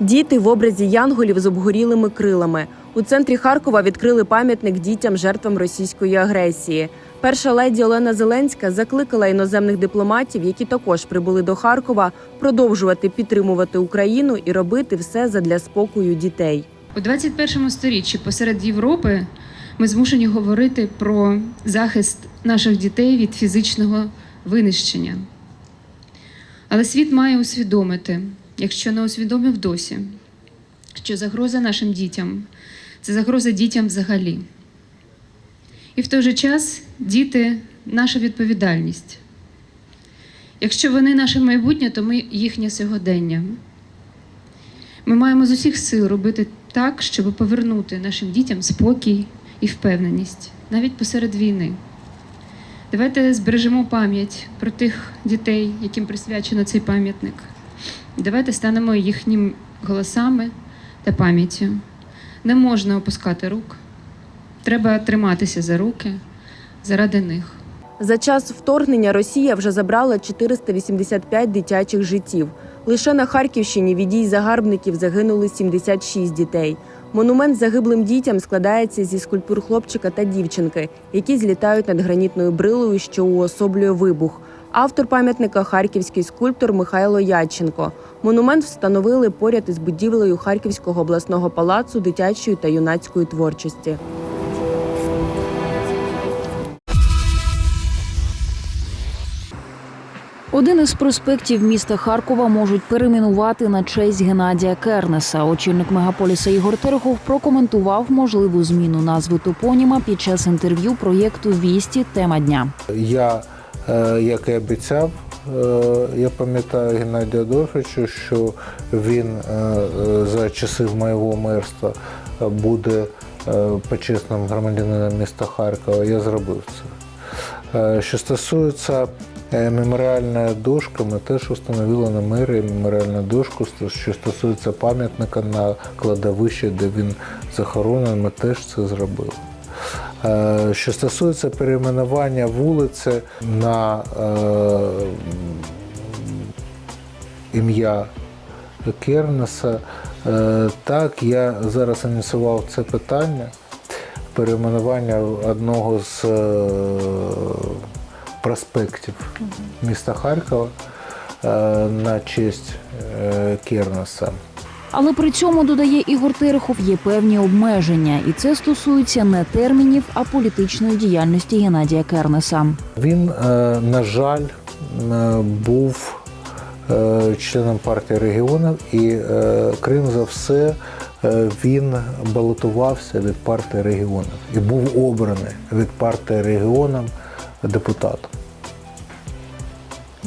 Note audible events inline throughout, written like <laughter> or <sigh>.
Діти в образі янголів з обгорілими крилами. У центрі Харкова відкрили пам'ятник дітям жертвам російської агресії. Перша леді Олена Зеленська закликала іноземних дипломатів, які також прибули до Харкова, продовжувати підтримувати Україну і робити все задля спокою дітей. У 21 сторіччі посеред Європи ми змушені говорити про захист наших дітей від фізичного винищення. Але світ має усвідомити, якщо не усвідомив досі, що загроза нашим дітям це загроза дітям взагалі. І в той же час діти наша відповідальність. Якщо вони наше майбутнє, то ми їхнє сьогодення. Ми маємо з усіх сил робити так, щоб повернути нашим дітям спокій і впевненість, навіть посеред війни. Давайте збережемо пам'ять про тих дітей, яким присвячено цей пам'ятник. Давайте станемо їхніми голосами та пам'яттю. Не можна опускати рук. Треба триматися за руки заради них. За час вторгнення Росія вже забрала 485 дитячих життів. Лише на Харківщині від дій загарбників загинули 76 дітей. Монумент загиблим дітям складається зі скульптур хлопчика та дівчинки, які злітають над гранітною брилою, що уособлює вибух. Автор пам'ятника харківський скульптор Михайло Ядченко. Монумент встановили поряд із будівлею Харківського обласного палацу дитячої та юнацької творчості. Один із проспектів міста Харкова можуть перейменувати на честь Геннадія Кернеса. Очільник мегаполіса Ігор Терехов прокоментував можливу зміну назви топоніма під час інтерв'ю проєкту Вісті. Тема дня. Я, як і обіцяв, е, я пам'ятаю Геннадія Адольфовича, що він е, е, за часів моєго мерства буде е, почесним громадянином міста Харкова. Я зробив це. Е, Що стосується е, меморіальної дошки, ми теж встановили на мерії меморіальну дошку. Що стосується пам'ятника на кладовищі, де він захоронений, ми теж це зробили. Е, Що стосується перейменування вулиці на е, ім'я Кернеса, е, так, я зараз ініціював це питання перейменування одного з проспектів міста Харкова на честь Кернеса. Але при цьому додає Ігор Терехов є певні обмеження, і це стосується не термінів, а політичної діяльності Геннадія Кернеса. Він, е, на жаль, е, був е, членом партії регіонів і, крім за все, він балотувався від партії регіонів і був обраний від партії регіонів депутатом.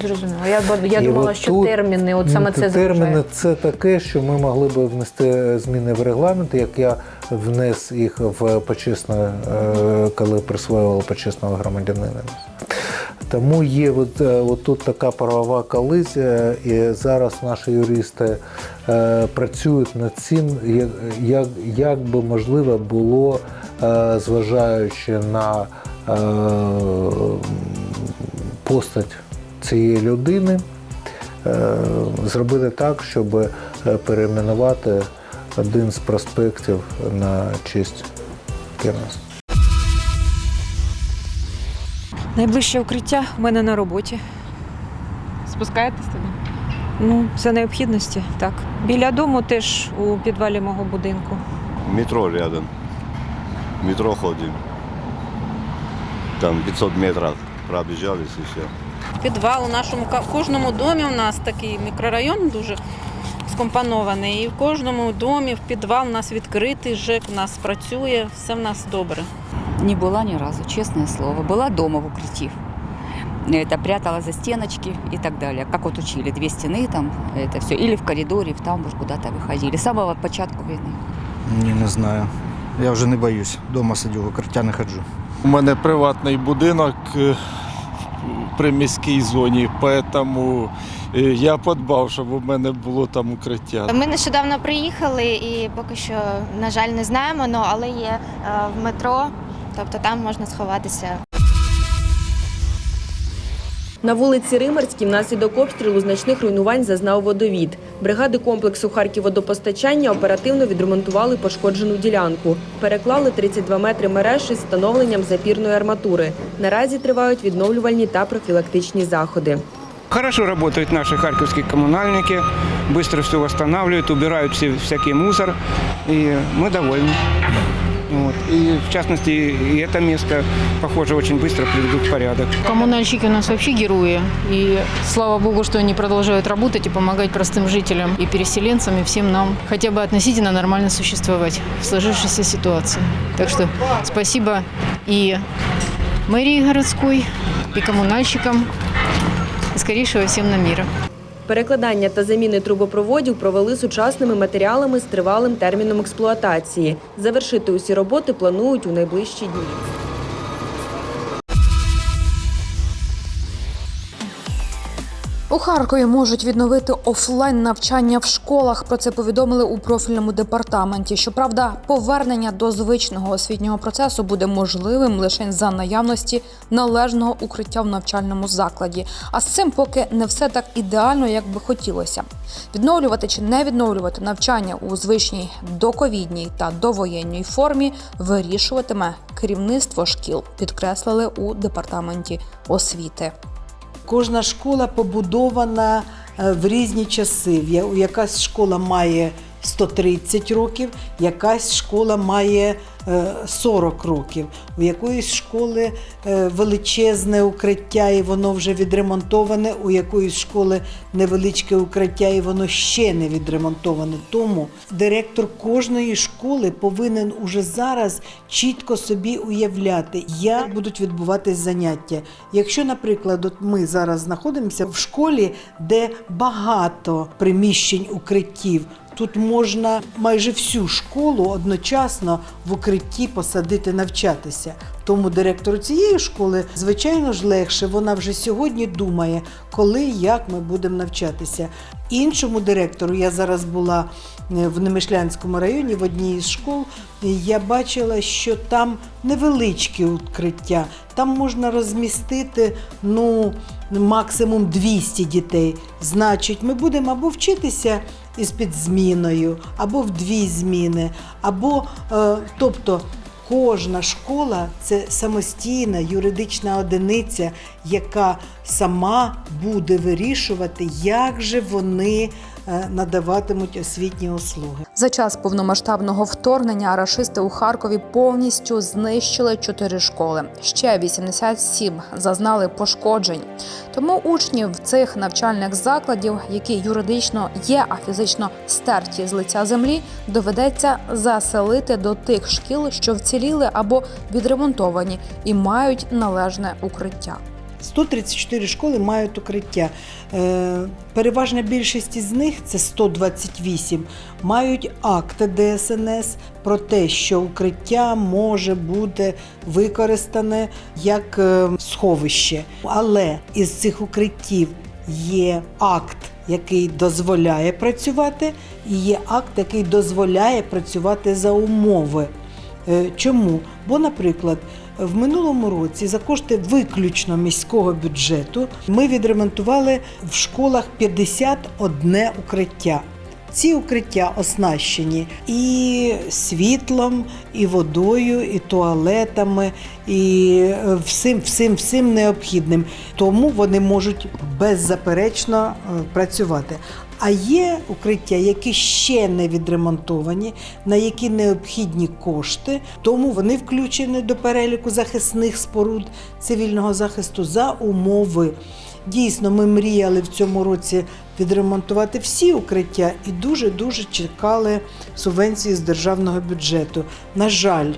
Зрозуміло. Я, я думала, що тут, терміни, от саме це терміни заважає. це таке, що ми могли б внести зміни в регламент, як я внес їх в почесне, е, коли присвоювали почесного громадянина. Тому є от, е, от тут така правова колизія, і зараз наші юристи е, працюють над цим, як, як, як би можливо було, е, зважаючи на е, постать цієї людини, е, зробити так, щоб е, перейменувати один з проспектів на честь Кернеса. Найближче укриття в мене на роботі. Спускаєтесь туди? Ну, це необхідності, так. Біля дому теж у підвалі мого будинку. Метро рядом. Метро ходим. Там 500 метров пробежались и все Підвал у нашому ка- в кожному домі у нас такий мікрорайон дуже скомпонований. І в кожному домі в підвал у нас відкритий, ЖЕК у нас працює, все в нас добре. Не была ни разу, честное слово. Была дома в укрытии. Это прятала за стеночки и так далее. Как вот учили, две стены там, это все. Или в коридоре, в тамбур куда-то выходили. С самого початку войны. Ні, не знаю. Я вже не боюсь. Дома сидю, в укриття не ходжу. У мене приватний будинок е, при міській зоні, тому е, я подбав, щоб у мене було там укриття. Ми нещодавно приїхали і поки що, на жаль, не знаємо, але є е, в метро, тобто там можна сховатися. На вулиці Римарській внаслідок обстрілу значних руйнувань зазнав водовід. Бригади комплексу Харківводопостачання оперативно відремонтували пошкоджену ділянку. Переклали 32 метри мереж із встановленням запірної арматури. Наразі тривають відновлювальні та профілактичні заходи. Хорошо работают наши харьковские коммунальники, быстро все восстанавливают, убирают все, всякий мусор, и мы довольны. Вот. И в частности, и это место, похоже, очень быстро приведут в порядок. Коммунальщики у нас вообще герои. И слава богу, что они продолжают работать и помогать простым жителям и переселенцам, и всем нам хотя бы относительно нормально существовать в сложившейся ситуации. Так что спасибо и мэрии городской, и коммунальщикам, и скорейшего всем на мира. Перекладання та заміни трубопроводів провели сучасними матеріалами з тривалим терміном експлуатації. Завершити усі роботи планують у найближчі дні. У Харкові можуть відновити офлайн навчання в школах. Про це повідомили у профільному департаменті. Щоправда, повернення до звичного освітнього процесу буде можливим лише за наявності належного укриття в навчальному закладі. А з цим поки не все так ідеально, як би хотілося. Відновлювати чи не відновлювати навчання у звичній доковідній та довоєнній формі вирішуватиме керівництво шкіл, підкреслили у департаменті освіти. Кожна школа побудована е, в різні часи. Якась школа має 130 років, якась школа має е, 40 років. У якоїсь школи е, величезне укриття, і воно вже відремонтоване, у якоїсь школи невеличке укриття, і воно ще не відремонтоване. Тому директор кожної школи повинен уже зараз чітко собі уявляти, як будуть відбуватись заняття. Якщо, наприклад, от ми зараз знаходимося в школі, де багато приміщень укриттів. Тут можна майже всю школу одночасно в укритті посадити навчатися. Тому директору цієї школи, звичайно ж, легше. Вона вже сьогодні думає, коли як ми будемо навчатися. Іншому директору я зараз була е, в Немишлянському районі в одній із школ. Я бачила, що там невеличке укриття. Там можна розмістити ну максимум 200 дітей. Значить, ми будемо або вчитися із підзміною, або в дві зміни, або е, тобто. Кожна школа це самостійна юридична одиниця, яка сама буде вирішувати, як же вони надаватимуть освітні услуги. За час повномасштабного вторгнення рашисти у Харкові повністю знищили чотири школи. Ще 87 зазнали пошкоджень. Тому учнів цих навчальних закладів, які юридично є, а фізично стерті з лиця землі, доведеться заселити до тих шкіл, що вціліли або відремонтовані і мають належне укриття. 134 школи мають укриття. Е, Переважна більшість із них, це 128, мають акти ДСНС про те, що укриття може бути використане як е, сховище. Але із цих укриттів є акт, який дозволяє працювати, і є акт, який дозволяє працювати за умови. Е, Чому? Бо, наприклад, в минулому році за кошти виключно міського бюджету ми відремонтували в школах 51 укриття. Ці укриття оснащені і світлом, і водою, і туалетами, і е, всім, всім, всім необхідним. Тому вони можуть беззаперечно е, працювати. А є укриття, які ще не відремонтовані, на які необхідні кошти, тому вони включені до переліку захисних споруд цивільного захисту за умови. Дійсно, ми мріяли в цьому році відремонтувати всі укриття і дуже-дуже чекали субвенції з державного бюджету. На жаль,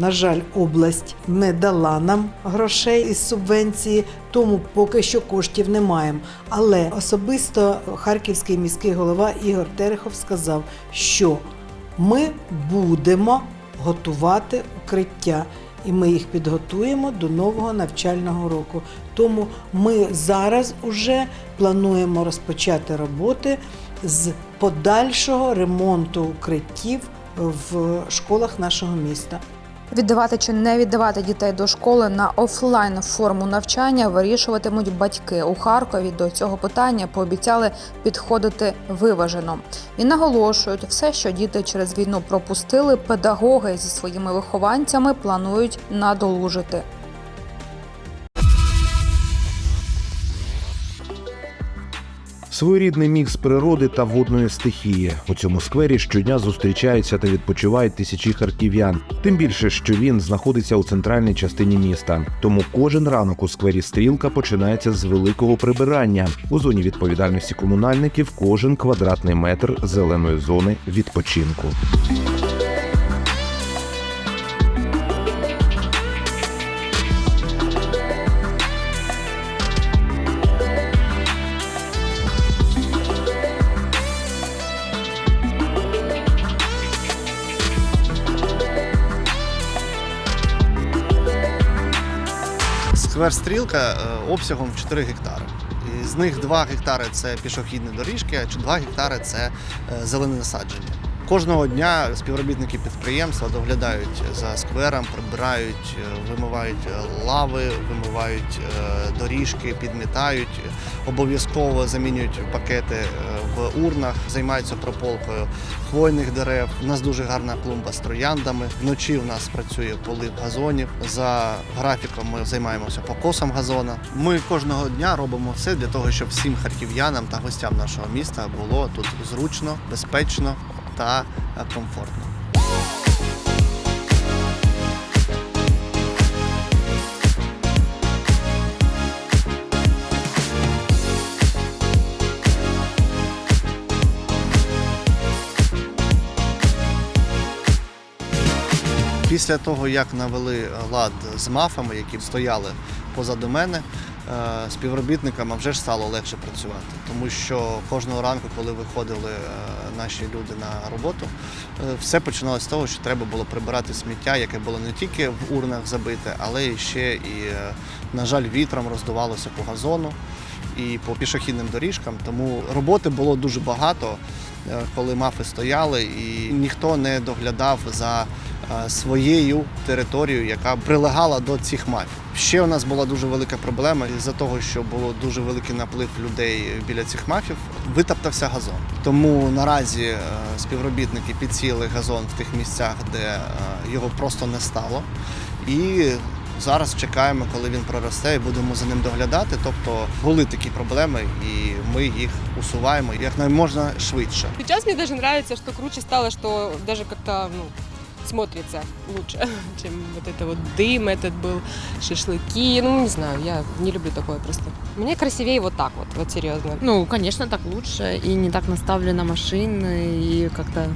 на жаль, область не дала нам грошей із субвенції, тому поки що коштів не маємо. Але особисто харківський міський голова Ігор Терехов сказав, що ми будемо готувати укриття. І ми їх підготуємо до нового навчального року. Тому ми зараз уже плануємо розпочати роботи з подальшого ремонту укриттів в школах нашого міста. Віддавати чи не віддавати дітей до школи на офлайн форму навчання вирішуватимуть батьки. У Харкові до цього питання пообіцяли підходити виважено. І наголошують, все, що діти через війну пропустили, педагоги зі своїми вихованцями планують надолужити. Своєрідний мікс природи та водної стихії у цьому сквері щодня зустрічаються та відпочивають тисячі харків'ян. Тим більше, що він знаходиться у центральній частині міста. Тому кожен ранок у сквері стрілка починається з великого прибирання. У зоні відповідальності комунальників кожен квадратний метр зеленої зони відпочинку. Сквер стрілка е, обсягом в 4 гектари. І з них 2 гектари це пішохідні доріжки, а 2 гектари це е, зелене насадження. Кожного дня співробітники підприємства доглядають за сквером, прибирають, е, вимивають лави, вимивають доріжки, підмітають, обов'язково замінюють пакети в урнах, займаються прополкою хвойних дерев. У нас дуже гарна клумба з трояндами. Вночі у нас працює полив газонів. За графіком ми займаємося покосом газона. Ми кожного дня робимо все для того, щоб всім харків'янам та гостям нашого міста було тут зручно, безпечно та комфортно. Після того, як навели лад з мафами, які стояли позаду мене, е, співробітникам вже ж стало легше працювати, тому що кожного ранку, коли виходили е, наші люди на роботу, е, все починалося з того, що треба було прибирати сміття, яке було не тільки в урнах забите, але ще і, на жаль, вітром роздувалося по газону і по пішохідним доріжкам. Тому роботи було дуже багато, коли мафи стояли, і ніхто не доглядав за е, своєю територією, яка прилегала до цих мафів. Ще у нас була дуже велика проблема із-за того, що було дуже великий наплив людей біля цих мафів, витоптався газон. Тому наразі е, співробітники підсіли газон в тих місцях, де е, його просто не стало. І зараз чекаємо, коли він проросте, і будемо за ним доглядати. Тобто були такі проблеми, і ми їх усуваємо як можна швидше. Сейчас мне даже нравится, что круче стало, что даже как-то ну, смотрится лучше, <laughs> чем вот это вот дым этот был, шашлыки. Ну, не знаю, я не люблю такое просто. Мне красивее вот так вот, вот серьезно. Ну, конечно, так лучше. И не так наставлено машины, и как-то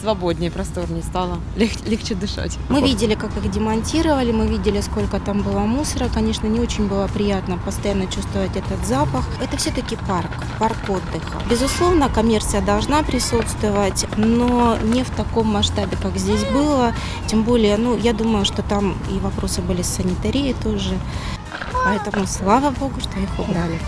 свободнее, просторнее стало. Лег- легче дышать. Мы видели, как их демонтировали, мы видели, сколько там было мусора. Конечно, не очень было приятно постоянно чувствовать этот запах. Это все-таки парк, парк отдыха. Безусловно, коммерция должна присутствовать, но не в таком масштабе, как здесь было. Тем более, ну, я думаю, что там и вопросы были с санитарией тоже. Поэтому слава богу, что их убрали.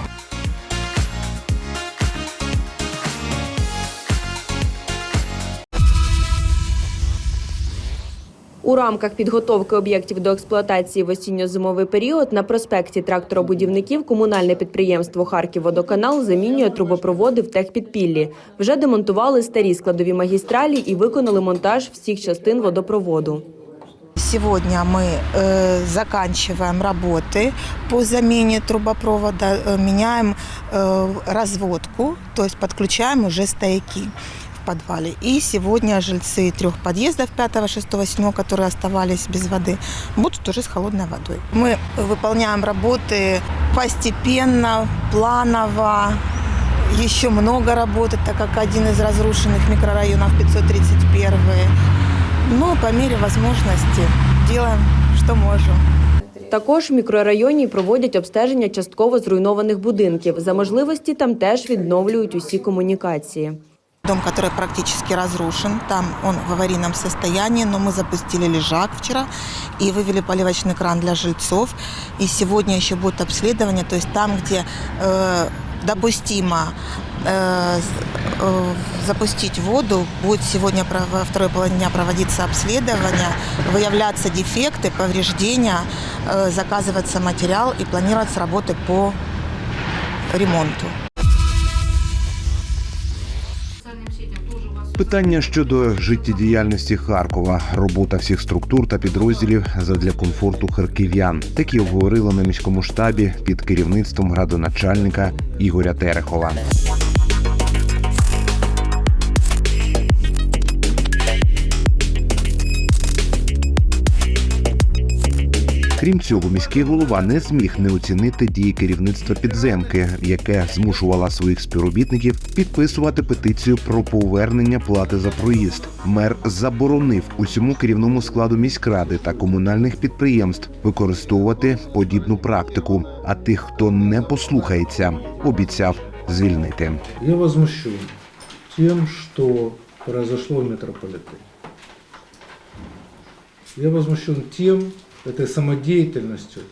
У рамках підготовки об'єктів до експлуатації в осінньо-зимовий період на проспекті тракторобудівників комунальне підприємство Харківводоканал замінює трубопроводи в техпідпіллі. Вже демонтували старі складові магістралі і виконали монтаж всіх частин водопроводу. Сегодня мы э, заканчиваем работы по замене трубопровода, э, меняем э, разводку, то есть подключаем уже стояки в подвале. И сегодня жильцы трех подъездов 5, 6, 7, которые оставались без воды, будут уже с холодной водой. Мы выполняем работы постепенно, планово, еще много работы, так как один из разрушенных микрорайонов 531 ну, по мере возможности делаем, что можем. Також в мікрорайоні проводять обстеження частково зруйнованих будинків. За можливості там теж відновлюють усі комунікації. Дом, который практически разрушен, там он в аварийном состоянии, но мы запустили лежак вчера и вывели поливочный кран для жильцов. И сегодня еще будет обследование, то есть там, где э, допустимо э, э, запустить воду. Будет сегодня во второй половине дня проводиться обследование, выявляться дефекты, повреждения, э, заказываться материал и планироваться работы по ремонту. Питання щодо життєдіяльності Харкова, робота всіх структур та підрозділів задля комфорту харків'ян. Такі обговорили на міському штабі під керівництвом градоначальника Ігоря Терехова. Крім цього, міський голова не зміг не оцінити дії керівництва підземки, яке змушувало своїх співробітників підписувати петицію про повернення плати за проїзд. Мер заборонив усьому керівному складу міськради та комунальних підприємств використовувати подібну практику. А тих, хто не послухається, обіцяв звільнити. Я возмущен тем, что произошло в метрополитене. Я возмущен тем, этой самодеятельностью,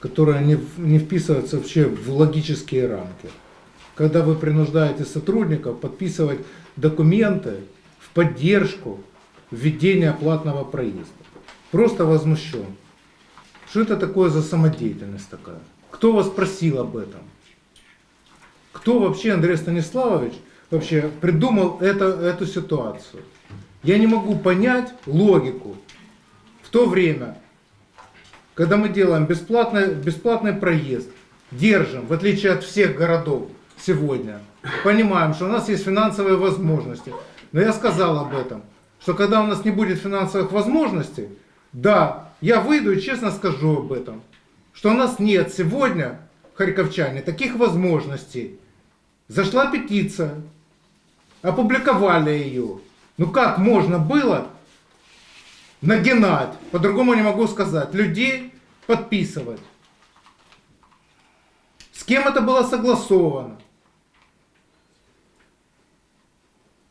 которая не, не вписывается вообще в логические рамки. Когда вы принуждаете сотрудников подписывать документы в поддержку введения платного проезда. Просто возмущен. Что это такое за самодеятельность такая? Кто вас просил об этом? Кто вообще, Андрей Станиславович, вообще придумал это, эту ситуацию? Я не могу понять логику. В то время, когда мы делаем бесплатный, бесплатный проезд, держим, в отличие от всех городов сегодня, понимаем, что у нас есть финансовые возможности. Но я сказал об этом, что когда у нас не будет финансовых возможностей, да, я выйду и честно скажу об этом, что у нас нет сегодня, харьковчане, таких возможностей. Зашла петиция, опубликовали ее. Ну как можно было нагинать, по-другому не могу сказать, людей подписывать? С кем это было согласовано?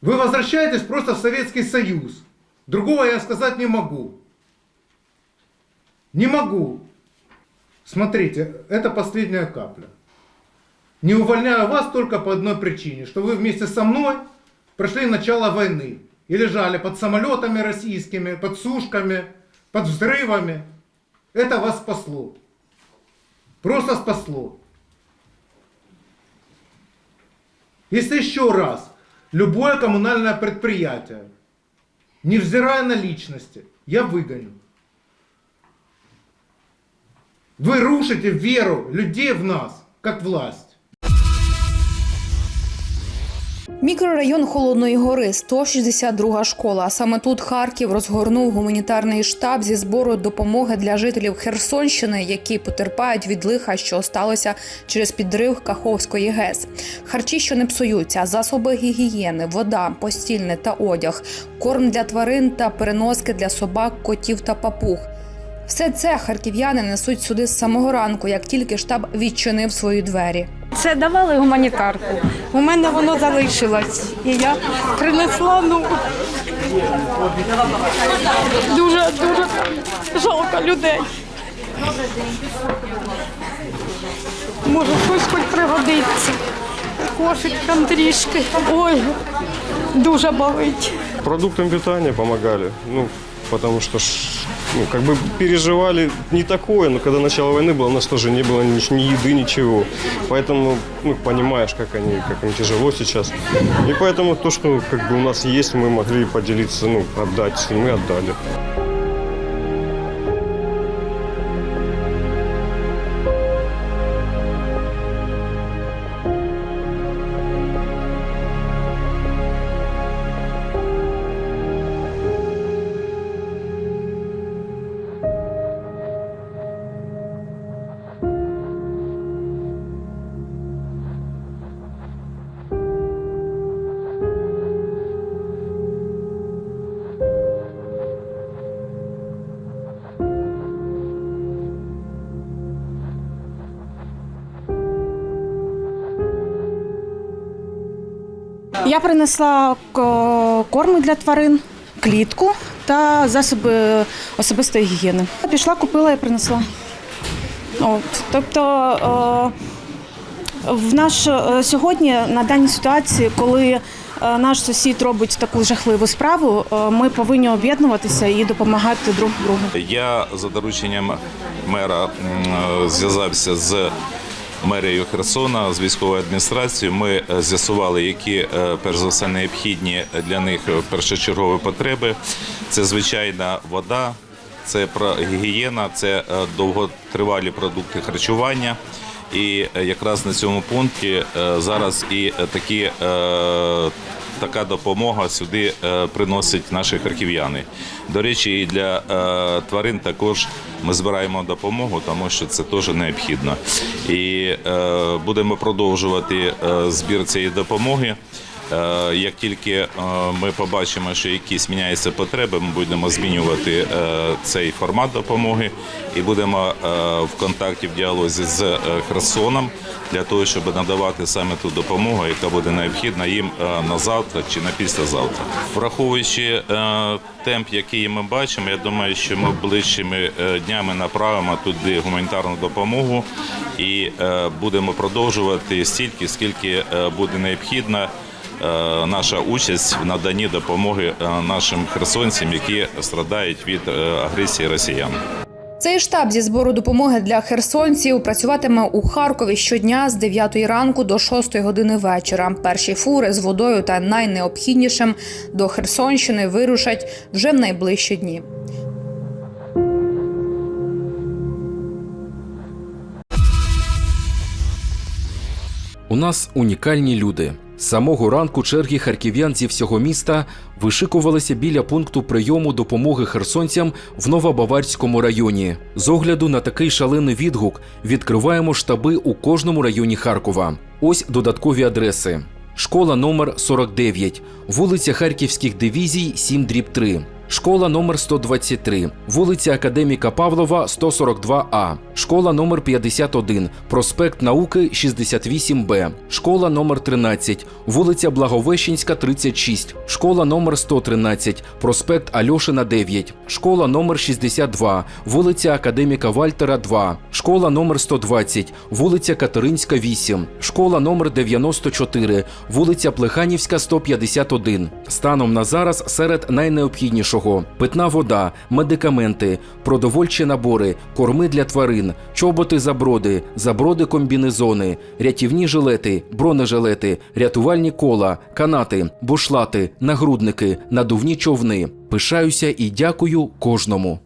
Вы возвращаетесь просто в Советский Союз. Другого я сказать не могу. Не могу. Смотрите, это последняя капля. Не увольняю вас только по одной причине, что вы вместе со мной прошли начало войны и лежали под самолетами российскими, под сушками, под взрывами. Это вас спасло. Просто спасло. Если еще раз, любое коммунальное предприятие, невзирая на личности, я выгоню. Вы рушите веру людей в нас, как власть. Мікрорайон Холодної Гори, 162 школа. Саме тут Харків розгорнув гуманітарний штаб зі збору допомоги для жителів Херсонщини, які потерпають від лиха, що сталося через підрив Каховської ГЕС. Харчі, що не псуються, засоби гігієни, вода, постільне та одяг, корм для тварин та переноски для собак, котів та папуг. Все це харків'яни несуть сюди з самого ранку, як тільки штаб відчинив свої двері. Це давали гуманітарку. У мене воно залишилось. І я принесла, ну дуже дуже жалко людей. Може, щось хоч пригодиться. Кошечкам трішки. Ой, дуже болить. Продуктам питания помогали. Ну, потому что ж, ну, как бы переживали не такое, но когда начало войны было, у нас тоже не было ни, ни еды, ничего. Поэтому, ну, понимаешь, как они, как им тяжело сейчас. И поэтому то, что как бы у нас есть, мы могли поделиться, ну, отдать, и мы отдали. Я принесла к- корм для тварин, клітку та засоби особистої гігієни. Пішла, купила і принесла. От. Тобто В наш е, сьогодні на даній ситуації, коли е, наш сусід робить таку жахливу справу, е, ми повинні об'єднуватися і допомагати друг другу. Я за дорученням мера зв'язався з мерією Херсона, з військовою адміністрацією. Ми е, з'ясували, які е, перш за все необхідні для них е, першочергові потреби. Це звичайна вода, це гігієна, це довготривалі продукти харчування. І якраз на цьому пункті зараз і такі така допомога сюди е, приносять наші харків'яни. До речі, і для е, тварин також ми збираємо допомогу, тому що це теж необхідно. І е, будемо продовжувати збір цієї допомоги. Е, Як тільки е, ми побачимо, що якісь міняються потреби, ми будемо змінювати е, цей формат допомоги і будемо в контакті в діалозі з Херсоном для того, щоб надавати саме ту допомогу, яка буде необхідна їм на завтра чи на післязавтра. Враховуючи темп, який ми бачимо, я думаю, що ми ближчими днями направимо туди гуманітарну допомогу і будемо продовжувати стільки, скільки буде необхідно наша участь в наданні допомоги е, нашим херсонцям, які страдають від е, агресії росіян. Цей штаб зі збору допомоги для херсонців працюватиме у Харкові щодня з 9 ранку до 6 години вечора. Перші фури з водою та найнеобхіднішим до Херсонщини вирушать вже в найближчі дні. У нас унікальні люди. Самого ранку черги харків'ян зі всього міста вишикувалися біля пункту прийому допомоги херсонцям в Новобаварському районі. З огляду на такий шалений відгук відкриваємо штаби у кожному районі Харкова. Ось додаткові адреси. Школа номер 49, вулиця Харківських дивізій, 7 дріб 3. Школа номер 123, вулиця Академіка Павлова, 142А. Школа номер 51, проспект Науки, 68Б. Школа номер 13, вулиця Благовещенська, 36. Школа номер 113, проспект Альошина, 9. Школа номер 62, вулиця Академіка Вальтера, 2. Школа номер 120, вулиця Катеринська, 8. Школа номер 94, вулиця Плеханівська, 151. Станом на зараз серед найнеобхіднішого питна вода, медикаменти, продовольчі набори, корми для тварин, чоботи заброди, заброди комбінезони, рятівні жилети, бронежилети, рятувальні кола, канати, бушлати, нагрудники, надувні човни. Пишаюся і дякую кожному.